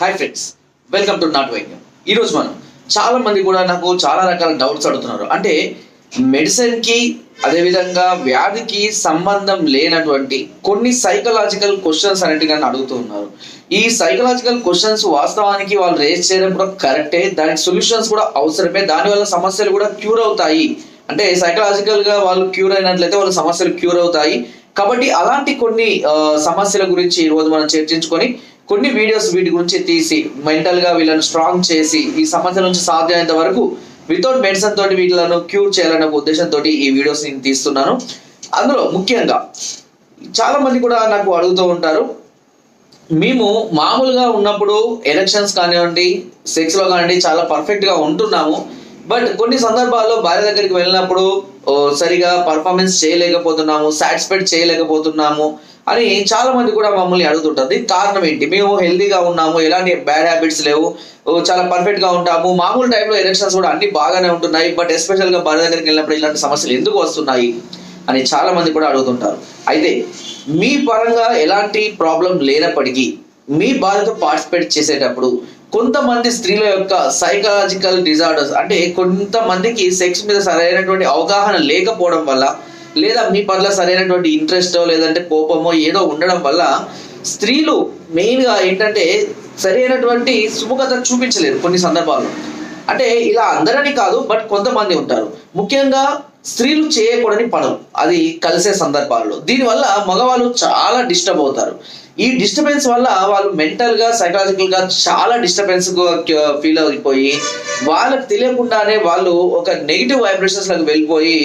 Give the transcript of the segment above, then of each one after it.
Hi friends welcome to నాట్ వైద్యం ఈరోజు మనం చాలా మంది కూడా నాకు చాలా రకాల డౌట్స్ అడుగుతున్నారు. అంటే మెడిసిన్కి అదేవిధంగా వ్యాధికి సంబంధం లేనటువంటి కొన్ని సైకలాజికల్ క్వశ్చన్స్ అనేటివి నన్ను అడుగుతూ ఉన్నారు. ఈ సైకలాజికల్ క్వశ్చన్స్ వాస్తవానికి వాళ్ళు రేస్ చేయడం కూడా కరెక్టే దానికి సొల్యూషన్స్ కూడా అవసరమే. దానివల్ల సమస్యలు కూడా క్యూర్ అవుతాయి. అంటే సైకలాజికల్గా వాళ్ళు క్యూర్ అయినట్లయితే వాళ్ళ సమస్యలు క్యూర్ అవుతాయి. కాబట్టి అలాంటి కొన్ని సమస్యల గురించి ఈ రోజు మనం చర్చించుకొని కొన్ని వీడియోస్ వీటి గురించి తీసి మెంటల్గా వీళ్ళని స్ట్రాంగ్ చేసి ఈ సమస్య నుంచి సాధ్యమైనంత వరకు వితౌట్ మెడిసిన్ తోటి వీళ్ళను క్యూర్ చేయాలనే ఒక ఉద్దేశంతో ఈ వీడియోస్ నేను తీస్తున్నాను. అందులో ముఖ్యంగా చాలా మంది కూడా నాకు అడుగుతూ ఉంటారు మేము మామూలుగా ఉన్నప్పుడు ఎలక్షన్స్ కానివ్వండి సెక్స్లో కానివ్వండి చాలా పర్ఫెక్ట్గా ఉంటున్నాము. బట్ కొన్ని సందర్భాల్లో భార్య దగ్గరికి వెళ్ళినప్పుడు సరిగా పర్ఫార్మెన్స్ చేయలేకపోతున్నాము సాటిస్ఫైడ్ చేయలేకపోతున్నాము. అని చాలా మంది కూడా మమ్మల్ని అడుగుతుంటారు. దీనికి కారణం ఏంటి? మేము హెల్తీగా ఉన్నాము ఎలాంటి బ్యాడ్ హ్యాబిట్స్ లేవు చాలా పర్ఫెక్ట్గా ఉంటాము. మామూలు టైంలో ఎలక్షన్స్ కూడా అన్ని బాగానే ఉంటున్నాయి బట్ ఎస్పెషల్గా భార్య దగ్గరికి వెళ్ళినప్పుడు ఇలాంటి సమస్యలు ఎందుకు వస్తున్నాయి అని చాలా మంది కూడా అడుగుతుంటారు. అయితే మీ పరంగా ఎలాంటి ప్రాబ్లం లేనప్పటికీ మీ బాధతో పార్టిసిపేట్ చేసేటప్పుడు కొంతమంది స్త్రీల యొక్క సైకలాజికల్ డిజార్డర్స్ అంటే కొంతమందికి సెక్స్ మీద సరైనటువంటి అవగాహన లేకపోవడం వల్ల లేదా మీ పట్ల సరైనటువంటి ఇంట్రెస్ట్ లేదంటే కోపమో ఏదో ఉండడం వల్ల స్త్రీలు మెయిన్గా ఏంటంటే సరైనటువంటి సుముఖత చూపించలేరు కొన్ని సందర్భాల్లో. అంటే ఇలా అందరని కాదు బట్ కొంతమంది ఉంటారు. ముఖ్యంగా స్త్రీలు చేయకూడని పనులు అది కలిసే సందర్భాల్లో. దీనివల్ల మగవాళ్ళు చాలా డిస్టర్బ్ అవుతారు. ఈ డిస్టర్బెన్స్ వల్ల వాళ్ళు మెంటల్గా సైకలాజికల్గా చాలా డిస్టర్బెన్స్ ఫీల్ అయిపోయి వాళ్ళకి తెలియకుండానే వాళ్ళు ఒక నెగిటివ్ వైబ్రేషన్స్లకు వెళ్ళిపోయి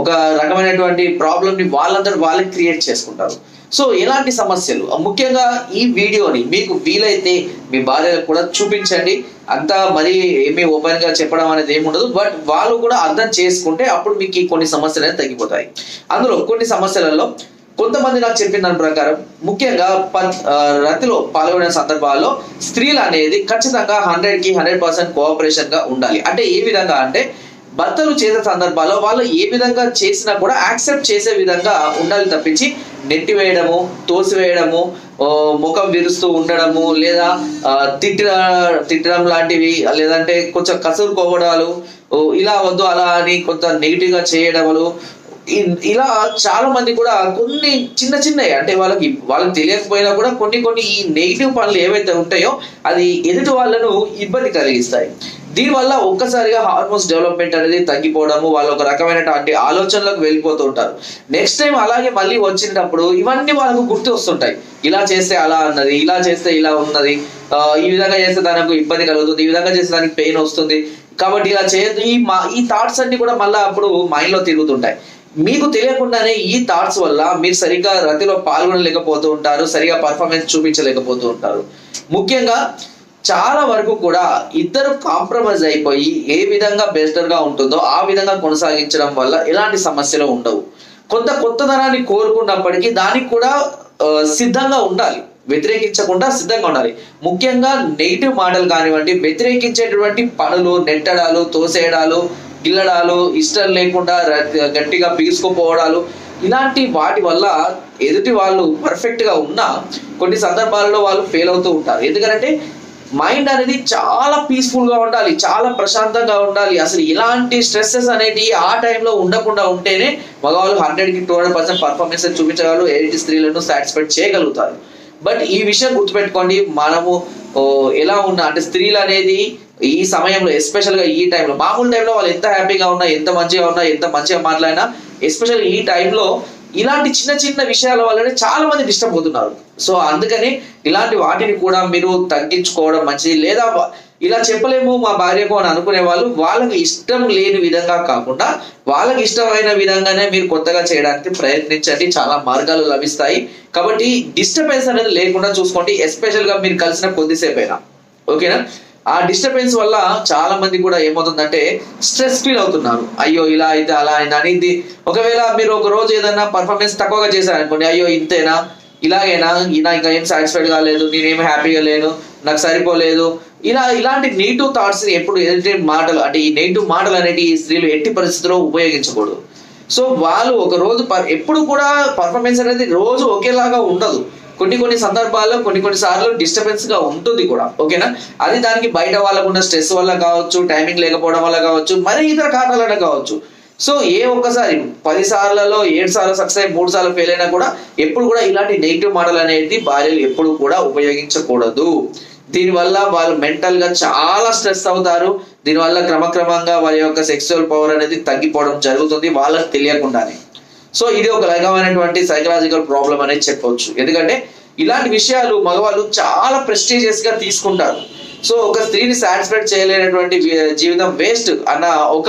ఒక రకమైనటువంటి ప్రాబ్లమ్ని వాళ్ళందరూ వాళ్ళకి క్రియేట్ చేసుకుంటారు. సో ఎలాంటి సమస్యలు ముఖ్యంగా ఈ వీడియోని మీకు వీలైతే మీ భార్యలకు కూడా చూపించండి. అంతా మరి ఏమీ ఓపెన్గా చెప్పడం అనేది ఏమి ఉండదు. బట్ వాళ్ళు కూడా అర్థం చేసుకుంటే అప్పుడు మీకు కొన్ని సమస్యలు అనేది తగ్గిపోతాయి. అందులో కొన్ని సమస్యలలో కొంతమంది నాకు చెప్పిన దాని ప్రకారం ముఖ్యంగా ప- రతిలో పాల్గొనే సందర్భాల్లో స్త్రీలు అనేది ఖచ్చితంగా హండ్రెడ్కి హండ్రెడ్ పర్సెంట్ కోఆపరేషన్గా ఉండాలి. అంటే ఏ విధంగా అంటే భర్తలు చేసే సందర్భాల్లో వాళ్ళు ఏ విధంగా చేసినా కూడా యాక్సెప్ట్ చేసే విధంగా ఉండాలి తప్పించి నెట్టివేయడము తోసివేయడము ముఖం విరుస్తూ ఉండడము లేదా తిట్టిన తిట్టడం లాంటివి లేదంటే కొంచెం కసురుకోవడాలు ఇలా వద్దు అలా అని కొంత నెగిటివ్గా చేయడములు ఇలా చాలా మంది కూడా కొన్ని చిన్న చిన్నవి అంటే వాళ్ళకి వాళ్ళకి తెలియకపోయినా కూడా కొన్ని కొన్ని ఈ నెగిటివ్ పనులు ఏవైతే ఉంటాయో అది ఎదుటి వాళ్ళను ఇబ్బంది కలిగిస్తాయి. దీనివల్ల ఒక్కసారిగా హార్మోన్స్ డెవలప్మెంట్ అనేది తగ్గిపోవడము వాళ్ళు ఒక రకమైనటువంటి ఆలోచనలకు వెళ్ళిపోతూ ఉంటారు. నెక్స్ట్ టైం అలాగే మళ్ళీ వచ్చినప్పుడు ఇవన్నీ వాళ్ళకు గుర్తు వస్తుంటాయి. ఇలా చేస్తే అలా అన్నది ఇలా చేస్తే ఇలా ఉన్నది ఈ విధంగా చేస్తే దానికి ఇబ్బంది కలుగుతుంది ఈ విధంగా చేస్తే దానికి పెయిన్ వస్తుంది. కాబట్టి ఇలా చేయొద్దు ఈ మా ఈ థాట్స్ అన్ని కూడా మళ్ళీ అప్పుడు మైండ్లో తిరుగుతుంటాయి. మీకు తెలియకుండానే ఈ థాట్స్ వల్ల మీరు సరిగ్గా రతిలో పాల్గొనలేకపోతూ ఉంటారు సరిగా పర్ఫార్మెన్స్ చూపించలేకపోతూ ఉంటారు. ముఖ్యంగా చాలా వరకు కూడా ఇద్దరు కాంప్రమైజ్ అయిపోయి ఏ విధంగా బెస్టర్గా గా ఉంటుందో ఆ విధంగా కొనసాగించడం వల్ల ఎలాంటి సమస్యలు ఉండవు. కొంత కొత్తదనాన్ని కోరుకున్నప్పటికీ దానికి కూడా సిద్ధంగా ఉండాలి. వ్యతిరేకించకుండా సిద్ధంగా ఉండాలి. ముఖ్యంగా నెగిటివ్ మాటలు కానివ్వండి వ్యతిరేకించేటటువంటి పనులు నెట్టడాలు తోసేయడాలు గిల్లడాలు ఇష్టం లేకుండా గట్టిగా పీల్చుకోపోవడాలు ఇలాంటి వాటి వల్ల ఎదుటి వాళ్ళు పర్ఫెక్ట్గా ఉన్నా కొన్ని సందర్భాలలో వాళ్ళు ఫెయిల్ అవుతూ ఉంటారు. ఎందుకంటే మైండ్ అనేది చాలా పీస్ఫుల్గా ఉండాలి చాలా ప్రశాంతంగా ఉండాలి. అసలు ఇలాంటి స్ట్రెస్సెస్ అనేటి ఆ టైంలో ఉండకుండా ఉంటేనే మగవాళ్ళు హండ్రెడ్కి టూ హండ్రెడ్ పర్సెంట్ పర్ఫార్మెన్స్ చూపించగలరు ఎయిటీ స్త్రీలను సాటిస్ఫైడ్ చేయగలుగుతారు. బట్ ఈ విషయం గుర్తుపెట్టుకోండి మనము ఎలా ఉన్నా అంటే స్త్రీలు అనేది ఈ సమయంలో ఎస్పెషల్గా ఈ టైంలో మామూలు టైంలో వాళ్ళు ఎంత హ్యాపీగా ఉన్నా ఎంత మంచిగా ఉన్నా ఎంత మంచిగా మాట్లాడినా ఎస్పెషల్ ఈ టైంలో ఇలాంటి చిన్న చిన్న విషయాల వల్లనే చాలా మంది డిస్టర్బ్ అవుతున్నారు. సో అందుకని ఇలాంటి వాటిని కూడా మీరు తగ్గించుకోవడం మంచిది. లేదా ఇలా చెప్పలేము మా భార్యకు అని అనుకునే వాళ్ళు వాళ్ళకి ఇష్టం లేని విధంగా కాకుండా వాళ్ళకి ఇష్టమైన విధంగానే మీరు కొత్తగా చేయడానికి ప్రయత్నించండి. చాలా మార్గాలు లభిస్తాయి. కాబట్టి డిస్టర్బెన్స్ అనేది లేకుండా చూసుకోండి. ఎస్పెషల్గా మీరు కలిసిన కొద్దిసేపైనా. ఓకేనా? ఆ డిస్టర్బెన్స్ వల్ల చాలా మంది కూడా ఏమవుతుందంటే స్ట్రెస్ ఫీల్ అవుతున్నారు. అయ్యో ఇలా అయితే అలా అయినా అనేది ఒకవేళ మీరు ఒక రోజు ఏదైనా పర్ఫార్మెన్స్ తక్కువగా చేశారనుకోండి అయ్యో ఇంతేనా? ఇలాగైనా? ఇలా ఇంకా ఏం సాటిస్ఫైడ్ కాలేదు నేనేం హ్యాపీగా లేను నాకు సరిపోలేదు. ఇలా ఇలాంటి నెగిటివ్ థాట్స్ ఎప్పుడు ఎదుటి మాటలు అంటే ఈ నెగిటివ్ మాటలు అనేవి ఈ స్త్రీలు ఎట్టి పరిస్థితుల్లో ఉపయోగించకూడదు. సో వాళ్ళు ఒక రోజు పర్- ఎప్పుడు కూడా పర్ఫార్మెన్స్ అనేది రోజు ఒకేలాగా ఉండదు. కొన్ని కొన్ని సందర్భాల్లో కొన్ని కొన్ని సార్లు డిస్టర్బెన్స్గా ఉంటుంది కూడా ఓకేనా? అది దానికి బయట వాళ్ళకు ఉన్న స్ట్రెస్ వల్ల కావచ్చు టైమింగ్ లేకపోవడం వల్ల కావచ్చు మరి ఇతర కారణాలనే కావచ్చు. సో ఏ ఒక్కసారి పది సార్లలో ఏడు సార్లు సక్సెస్ అయ్యి మూడు సార్లు ఫెయిల్ అయినా కూడా ఎప్పుడు కూడా ఇలాంటి నెగిటివ్ మోడల్ అనేది భార్యలు ఎప్పుడు కూడా ఉపయోగించకూడదు. దీనివల్ల వాళ్ళు మెంటల్గా చాలా స్ట్రెస్ అవుతారు. దీనివల్ల క్రమక్రమంగా వారి యొక్క సెక్సువల్ పవర్ అనేది తగ్గిపోవడం జరుగుతుంది. వాళ్ళకి తెలియకుండానే. సో ఇది ఒక రకమైనటువంటి సైకలాజికల్ ప్రాబ్లం అనేది చెప్పవచ్చు ఎందుకంటే ఇలాంటి విషయాలు మగవాళ్ళు చాలా ప్రెస్టీజియస్గా తీసుకుంటారు. సో ఒక స్త్రీని సాటిస్ఫైడ్ చేయలేనటువంటి జీవితం వేస్ట్ అన్న ఒక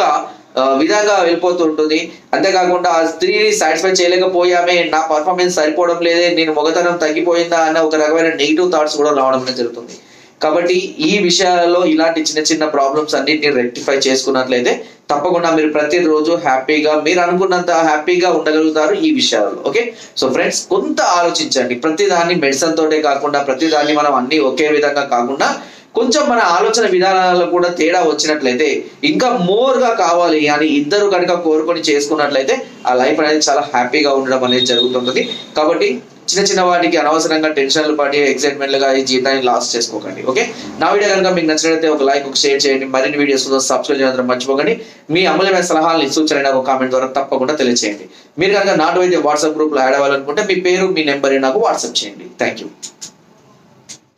విధంగా వెళ్ళిపోతుంటుంది. అంతేకాకుండా ఆ స్త్రీని సాటిస్ఫై చేయలేకపోయామే నా పర్ఫార్మెన్స్ సరిపోవడం లేదే నేను మొగతనం తగ్గిపోయిందా అన్న ఒక రకమైన నెగిటివ్ థాట్స్ కూడా రావడం అనేది జరుగుతుంది. కాబట్టి ఈ విషయాలలో ఇలాంటి చిన్న చిన్న ప్రాబ్లమ్స్ అన్నింటినీ రెక్టిఫై చేసుకున్నట్లయితే తప్పకుండా మీరు ప్రతిరోజు హ్యాపీగా మీరు అనుకున్నంత హ్యాపీగా ఉండగలుగుతారు ఈ విషయాల్లో ఓకే? సో ఫ్రెండ్స్ కొంత ఆలోచించండి. ప్రతిదాన్ని మెడిసిన్ తోటే కాకుండా ప్రతిదాన్ని మనం అన్ని ఒకే విధంగా కాకుండా కొంచెం మన ఆలోచన విధానాలలో కూడా తేడా వచ్చినట్లయితే ఇంకా మోర్గా కావాలి అని ఇద్దరు కనుక కోరుకొని చేసుకున్నట్లయితే ఆ లైఫ్ అనేది చాలా హ్యాపీగా ఉండడం అనేది జరుగుతుంటుంది. కాబట్టి చిన్న చిన్న వాటికి అనవసరంగా టెన్షన్లు పడి ఎక్సైట్మెంట్లుగా ఈ జీవితాన్ని లాస్ చేసుకోకండి ఓకే? నా వీడియో కనుక మీకు నచ్చినట్లయితే ఒక లైక్ ఒక షేర్ చేయండి. మరిన్ని వీడియోస్ సబ్స్క్రైబ్ చేయడం మర్చిపోకండి. మీ అమూల్యమైన సలహాలు సూచన ఒక కామెంట్ ద్వారా తప్పకుండా తెలియచేయండి. మీరు కనుక నాటు వైద్య వాట్సాప్ గ్రూప్లో యాడ్ అవ్వాలనుకుంటే మీ పేరు మీ నెంబర్ నాకు వాట్సాప్ చేయండి. Thank you